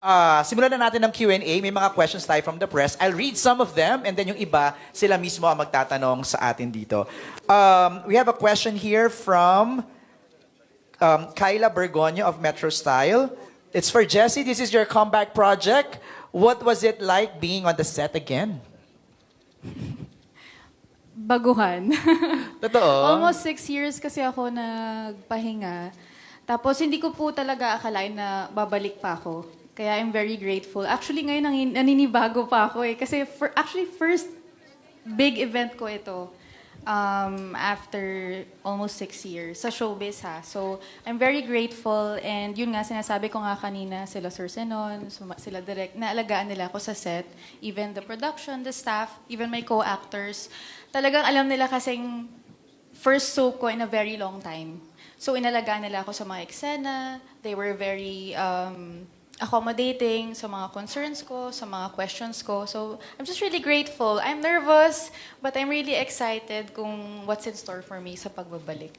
Ah, simulan na natin ng Q&A. May mga questions tayo from the press. I'll read some of them and then yung iba, sila mismo ang magtatanong sa atin dito. Um, we have a question here from um, Kyla Bergonio of Metro Style. It's for Jesse. This is your comeback project. What was it like being on the set again? Baguhan. Totoo. Almost six years kasi ako nagpahinga. Tapos hindi ko po talaga akalain na babalik pa ako. Kaya I'm very grateful. Actually, ngayon naninibago pa ako eh. Kasi for, actually, first big event ko ito um, after almost six years sa showbiz ha. So, I'm very grateful and yun nga, sinasabi ko nga kanina, sila Sir Senon, sila direct, naalagaan nila ako sa set. Even the production, the staff, even my co-actors. Talagang alam nila kasing first soap ko in a very long time. So, inalagaan nila ako sa mga eksena. They were very um, accommodating sa mga concerns ko, sa mga questions ko. So, I'm just really grateful. I'm nervous, but I'm really excited kung what's in store for me sa pagbabalik.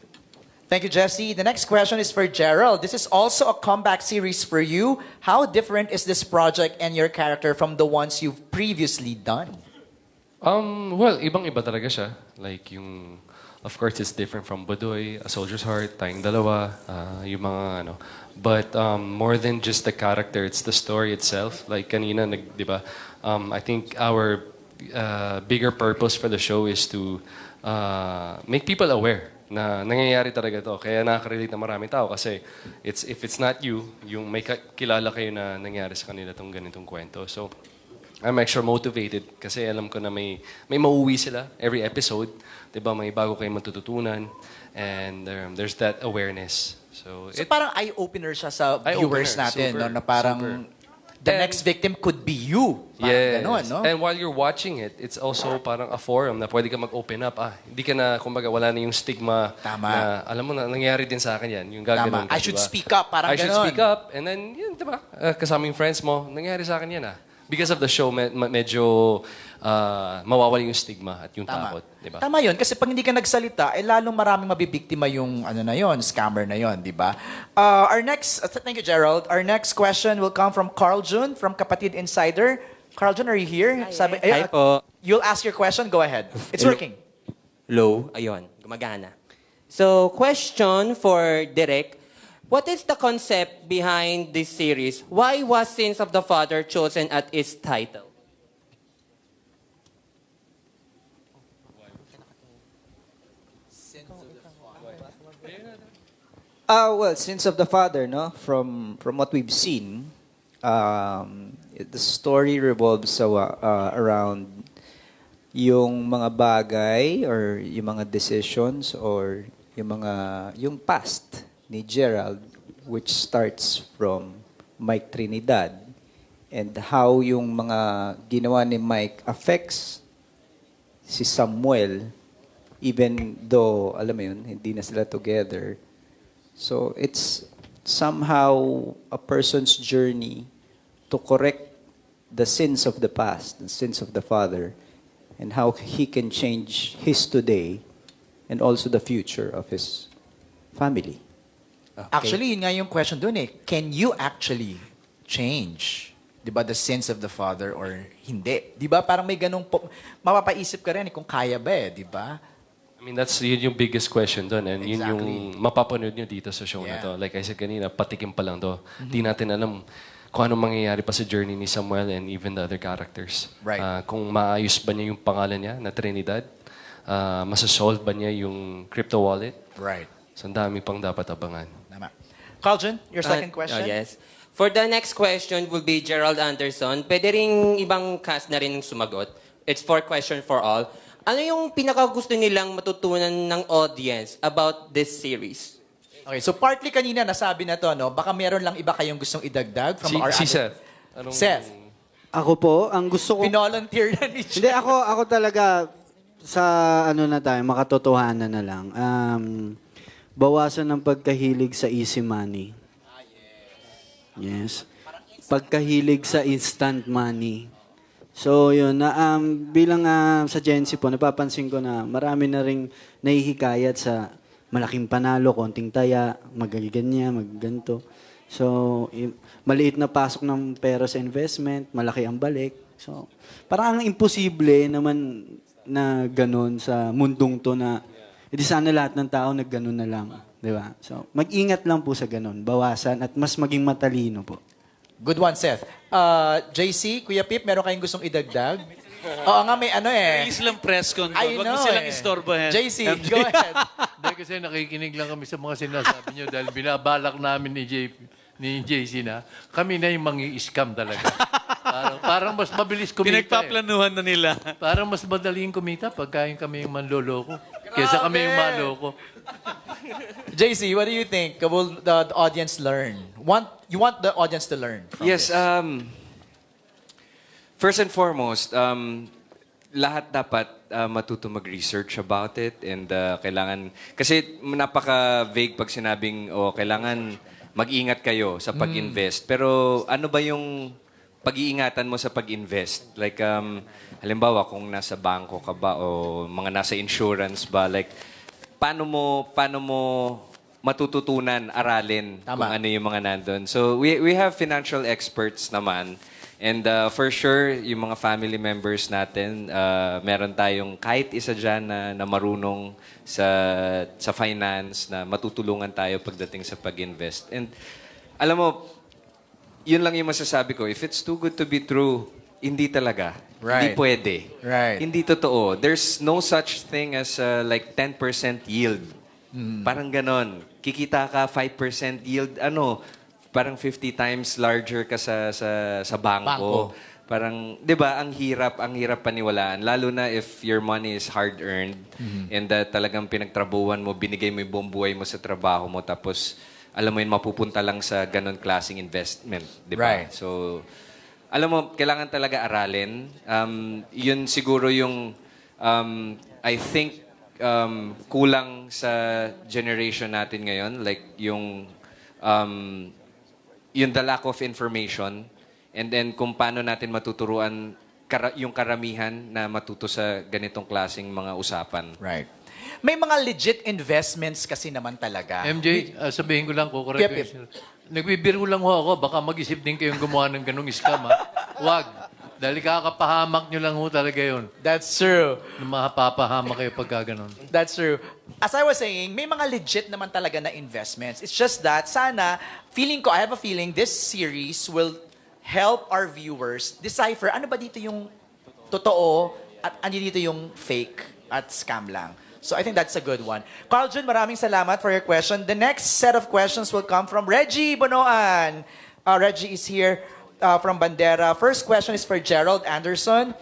Thank you, Jesse. The next question is for Gerald. This is also a comeback series for you. How different is this project and your character from the ones you've previously done? Um, well, ibang-iba talaga siya. Like yung, of course, it's different from Budoy, A Soldier's Heart, Tayong Dalawa, ah, yung mga ano. But um, more than just the character, it's the story itself. Like kanina, nag, di ba? Um, I think our uh, bigger purpose for the show is to uh, make people aware na nangyayari talaga to. Kaya nakaka-relate na maraming tao kasi it's, if it's not you, yung may kilala kayo na nangyari sa kanila tong ganitong kwento. So, I'm extra motivated kasi alam ko na may may mauwi sila every episode. 'Di ba? May bago kayong matututunan and um, there's that awareness. So, So it, parang eye-opener siya sa Eye-opener, viewers natin, super, no? na parang super. the And- next victim could be you. Parang yes. no? And while you're watching it, it's also parang a forum na pwede ka mag-open up. Ah, hindi ka na, kumbaga, wala na yung stigma Tama. na, alam mo na, nangyari din sa akin yan. Yung Tama. gaganon ka, I should di ba? speak up, parang I should ganon. speak up. And then, yun, di ba? Uh, kasama yung friends mo, nangyari sa akin yan ah. Because of the show, me- me- medyo uh, mawawala yung stigma at yung Tama. takot. Di ba? Tama yun. Kasi pag hindi ka nagsalita, eh lalong maraming mabibiktima yung ano na yon, scammer na yon, di ba? Uh, our next, uh, thank you Gerald. Our next question will come from Carl Jun from Kapatid Insider. Carl Jun, are you here? Sabi, ayun, Hi po. You'll ask your question, go ahead. It's Hello. working. Low. Ayun, gumagana. So, question for Direk. What is the concept behind this series? Why was Sins of the Father chosen at its title? Uh, well, sins of the father, no? From from what we've seen, um, the story revolves awa- uh, around yung mga bagay or yung mga decisions or yung mga yung past ni Gerald which starts from Mike Trinidad. And how yung mga ginawa ni Mike affects si Samuel even though alam mo yun hindi na sila together. So it's somehow a person's journey to correct the sins of the past the sins of the father and how he can change his today and also the future of his family Actually, yun nga yung question dun eh. Can you actually change? Di ba, the sins of the father or hindi? Di ba, parang may ganung, po, mapapaisip ka rin eh, kung kaya ba eh, di ba? I mean, that's yun yung biggest question doon. And yun yung Exactly. mapapanood nyo dito sa show na Yeah. to. Like I said kanina, patikim pa lang to. Di natin alam kung ano mangyayari pa sa journey ni Samuel and even the other characters. Right. Ah, kung maayos ba niya yung pangalan niya na Trinidad, uh, masasolve ba niya yung crypto wallet. Right. So, ang dami pang dapat abangan. Tama. Carl Jun, your Uh, second question? oh, yes. For the next question will be Gerald Anderson. Pwede ring ibang cast na rin sumagot. It's for question for all. Ano yung pinakagusto nilang matutunan ng audience about this series? Okay, so partly kanina nasabi na to, no? Baka meron lang iba kayong gustong idagdag from Si, our si Seth. Anong, Seth. Ako po, ang gusto ko... Pinolunteer na ni Hindi, ako, ako talaga sa ano na tayo, makatotohanan na lang. Um, bawasan ng pagkahilig sa easy money. Yes. Pagkahilig sa instant money. So, yun, na, um, bilang ah, sa Gen Z po, napapansin ko na marami na ring nahihikayat sa malaking panalo, konting taya, magaganyan, magganto. So, maliit na pasok ng pera sa investment, malaki ang balik. So, parang ang imposible naman na ganun sa mundong to na hindi sana lahat ng tao nagganon na lang. Di ba? So, mag-ingat lang po sa ganun. Bawasan at mas maging matalino po. Good one, Seth. Uh, JC, Kuya Pip, meron kayong gustong idagdag? Oo nga, may ano eh. Release lang press con. I Huwag know mo silang eh. istorbohin. JC, MJ. go ahead. Hindi kasi nakikinig lang kami sa mga sinasabi niyo dahil binabalak namin ni JP ni JC na kami na yung mangi-scam talaga. parang, parang mas mabilis kumita. Eh. Pinagpaplanuhan na nila. Parang mas madaling kumita pagka yung kami yung manloloko. Kesa kami yung maloko. JC, what do you think will the, the audience learn? Want You want the audience to learn from Yes, this? um, first and foremost, um, lahat dapat uh, matuto mag-research about it and uh, kailangan, kasi napaka-vague pag sinabing, oh, kailangan mag-ingat kayo sa pag-invest. Pero ano ba yung pag-iingatan mo sa pag-invest? Like, um, halimbawa, kung nasa bangko ka ba o mga nasa insurance ba, like, paano mo, paano mo matututunan, aralin Tama. kung ano yung mga nandun. So, we, we have financial experts naman. And uh, for sure, yung mga family members natin, uh, meron tayong kahit isa dyan na, na marunong sa, sa finance, na matutulungan tayo pagdating sa pag-invest. And alam mo, yun lang yung masasabi ko. If it's too good to be true, hindi talaga. Hindi Right. pwede. Right. Hindi totoo. There's no such thing as uh, like 10% yield. Parang ganon. Kikita ka 5% yield. Ano? Parang 50 times larger ka sa sa sa bangko. Bangko. Parang, 'di ba, ang hirap, ang hirap paniwalaan lalo na if your money is hard earned and uh, talagang pinagtrabuhan mo, binigay mo yung buong buhay mo sa trabaho mo tapos alam mo yun mapupunta lang sa ganon klaseng investment, 'di ba? Right. So, alam mo, kailangan talaga aralin. Um, yun siguro yung, um, I think, um, kulang sa generation natin ngayon. Like, yung, um, yung the lack of information. And then, kung paano natin matuturuan kara- yung karamihan na matuto sa ganitong klaseng mga usapan. Right. May mga legit investments kasi naman talaga. MJ, uh, sabihin ko lang, kukorek Yep, ko yep. Nagbibiro lang ho ako, baka mag-isip din kayong gumawa ng ganong scam, ha? Huwag. Dahil kakapahamak nyo lang ho talaga yun. That's true. Na mapapahamak kayo pagka ganon. That's true. As I was saying, may mga legit naman talaga na investments. It's just that, sana, feeling ko, I have a feeling this series will help our viewers decipher ano ba dito yung totoo at ano dito yung fake at scam lang. So I think that's a good one. Carl Jun, maraming salamat for your question. The next set of questions will come from Reggie Bonoan. Uh, Reggie is here uh, from Bandera. First question is for Gerald Anderson.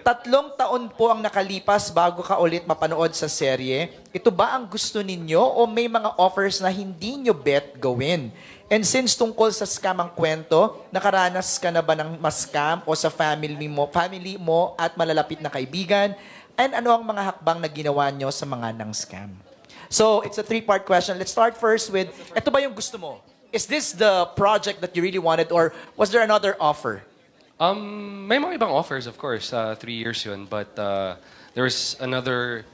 Tatlong taon po ang nakalipas bago ka ulit mapanood sa serye. Ito ba ang gusto ninyo o may mga offers na hindi nyo bet gawin? And since tungkol sa scam ang kwento, nakaranas ka na ba ng mas-scam o sa family mo, family mo at malalapit na kaibigan? And ano ang mga hakbang na ginawa nyo sa mga nang scam? So, it's a three-part question. Let's start first with, ito ba yung gusto mo? Is this the project that you really wanted or was there another offer? Um, may mga ibang offers, of course. Uh, three years yun. But uh, there was another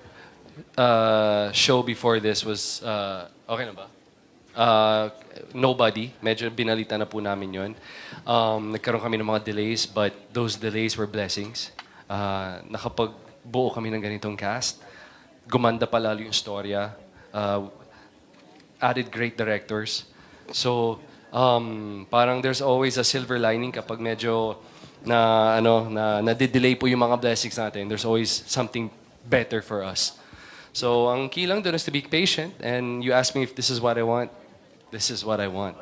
uh, show before this was... Uh, okay na ba? Uh, Nobody. Medyo binalita na po namin yun. Um, nagkaroon kami ng mga delays, but those delays were blessings. Uh, nakapagbuo kami ng ganitong cast. Gumanda pa lalo yung storya. Uh, added great directors. So, um, parang there's always a silver lining kapag medyo na ano na nadidelay po yung mga blessings natin. There's always something better for us. So, ang key lang doon is to be patient and you ask me if this is what I want. This is what I want.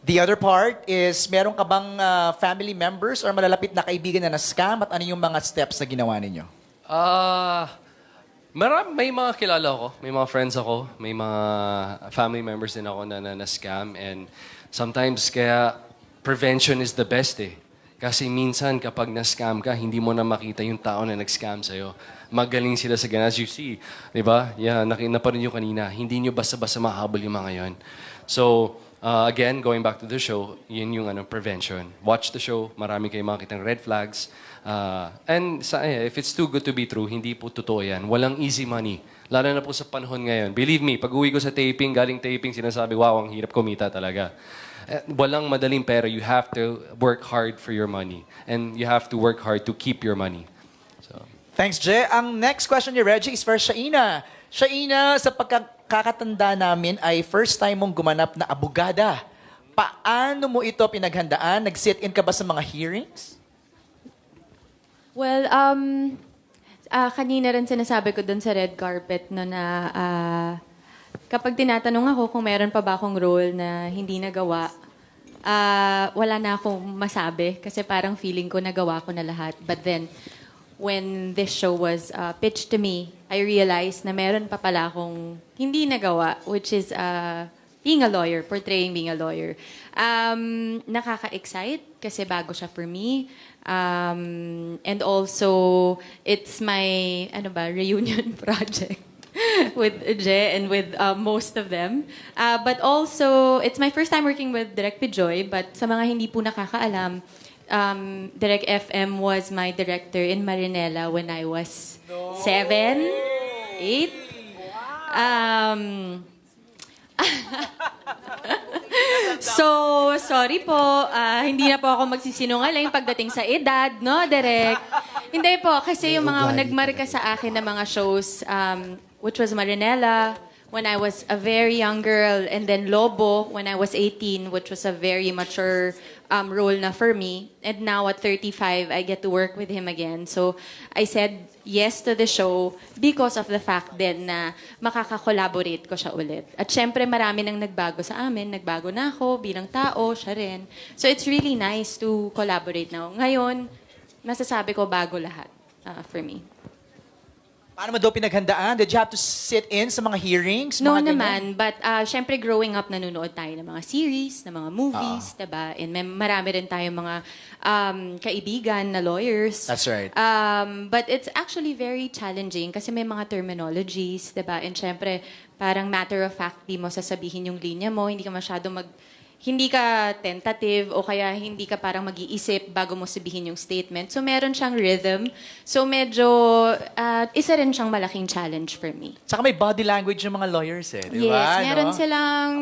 The other part is, meron ka bang uh, family members or malalapit na kaibigan na na-scam at ano yung mga steps na ginawa ninyo? Ah, maram, may mga kilala ako, may mga friends ako, may mga family members din ako na, na, na scam and sometimes kaya prevention is the best eh. Kasi minsan kapag na-scam ka, hindi mo na makita yung tao na nag-scam sa'yo. Magaling sila sa ganun. As you see, di ba? Yeah, naki- naparin nyo kanina. Hindi nyo basta-basta mahabol yung mga yon. So, uh, again, going back to the show, yun yung ano, prevention. Watch the show. Marami kayong makikitang red flags. Uh, and sa, eh, if it's too good to be true, hindi po totoo yan. Walang easy money. Lalo na po sa panahon ngayon. Believe me, pag uwi ko sa taping, galing taping, sinasabi, wow, ang hirap kumita talaga. Eh, walang madaling pera. You have to work hard for your money. And you have to work hard to keep your money. So, Thanks, Je. Ang next question ni Reggie is for Shaina. Shaina, sa pagkakatanda namin ay first time mong gumanap na abogada. Paano mo ito pinaghandaan? Nag-sit-in ka ba sa mga hearings? Well, um, ah, kanina rin sinasabi ko dun sa red carpet no na ah, kapag tinatanong ako kung meron pa ba akong role na hindi nagawa, ah, wala na akong masabi kasi parang feeling ko nagawa ko na lahat. But then, when this show was uh, pitched to me, I realized na meron pa pala akong hindi nagawa, which is uh, being a lawyer, portraying being a lawyer. Um, nakaka-excite kasi bago siya for me. Um, and also, it's my ano ba, reunion project with Je and with uh, most of them. Uh, but also, it's my first time working with Direk Pijoy, but sa mga hindi po nakakaalam, um, Direk FM was my director in Marinela when I was seven, eight. Um, so, sorry po. ah, hindi na po ako magsisinungaling pagdating sa edad, no, Derek? Hindi po, kasi yung mga nagmarka sa akin na mga shows, um, which was Marinela, when I was a very young girl, and then Lobo, when I was 18, which was a very mature um, role na for me. And now at 35, I get to work with him again. So, I said yes to the show because of the fact din na makaka-collaborate ko siya ulit. At syempre, marami nang nagbago sa amin. Nagbago na ako bilang tao, siya rin. So, it's really nice to collaborate now. Ngayon, masasabi ko bago lahat uh, for me. Paano mo daw pinaghandaan? Did you have to sit in sa mga hearings? No Mga ganyan? naman, but uh, syempre growing up, nanonood tayo ng mga series, ng mga movies, Ah. diba? And may, marami rin tayong mga um, kaibigan na lawyers. That's right. Um, but it's actually very challenging kasi may mga terminologies, diba? And syempre, parang matter of fact, di mo sasabihin yung linya mo, hindi ka masyado mag... Hindi ka tentative o kaya hindi ka parang mag-iisip bago mo sabihin yung statement. So, meron siyang rhythm. So, medyo, uh, isa rin siyang malaking challenge for me. Tsaka may body language yung mga lawyers eh, di Yes, ba? meron no? silang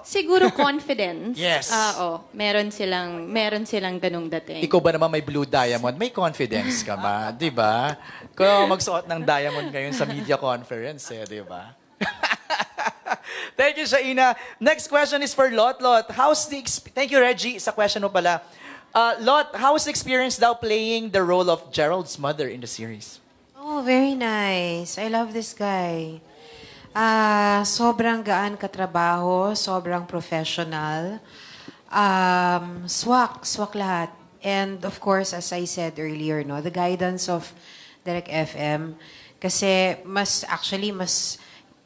siguro confidence. Yes. Ah, oo. meron silang meron silang ganung dating. Ikaw ba naman may blue diamond? May confidence ka ba? Di ba? Kung magsuot ng diamond ngayon sa media conference eh, di ba? Thank you, Shaina. Next question is for Lot. Lot, how's the Thank you, Reggie. Sa question mo pala. Uh, Lot, how's the experience daw playing the role of Gerald's mother in the series? Oh, very nice. I love this guy. Ah, sobrang gaan katrabaho, sobrang professional. Um, swak, swak lahat. And of course, as I said earlier, no, the guidance of Direct FM kasi mas actually mas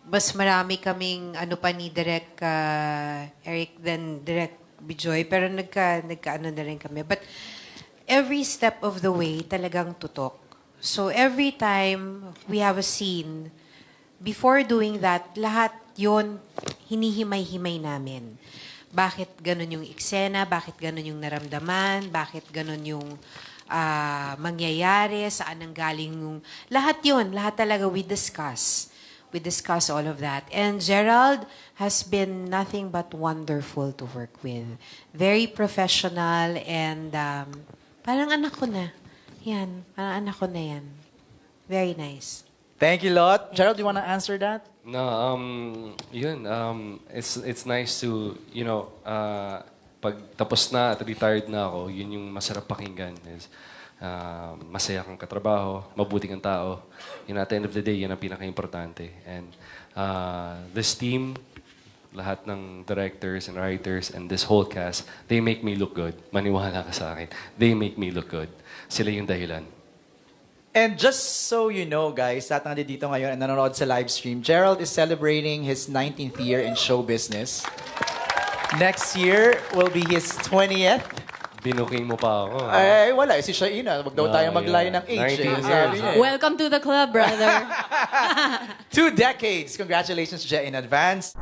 mas marami kaming ano pa ni Direk ah, Eric than Direk Bijoy pero nagka nagkaano na rin kami. But every step of the way talagang tutok. So every time we have a scene, before doing that, lahat yon hinihimay-himay namin. Bakit ganun yung eksena? Bakit ganun yung naramdaman? Bakit ganun yung ah, mangyayari? Saan ang galing yung... Lahat yon lahat talaga we discuss. We discuss all of that. And Gerald has been nothing but wonderful to work with. Very professional and um, parang anak ko na. Yan, parang anak ko na yan. Very nice. Thank you, Lot. Gerald, do you want to answer that? No, um, yun, um, it's, it's nice to, you know, uh, pag tapos na at retired na ako, yun yung masarap pakinggan is uh, masaya kang katrabaho, mabuti kang tao. Yun at the end of the day, yun ang pinaka-importante. And uh, this team, lahat ng directors and writers and this whole cast, they make me look good. Maniwala ka sa akin. They make me look good. Sila yung dahilan. And just so you know, guys, lahat ng nandito ngayon at nanonood sa live stream, Gerald is celebrating his 19th year in show business. Next year will be his 20th. Binuking mo pa ako. Ay, wala. Eh, Si Shaina, wag daw Ah, tayo yeah. ng age. Eh. 19 Sabi years. niya. eh. Welcome to the club, brother. Two decades. Congratulations, Je, in advance.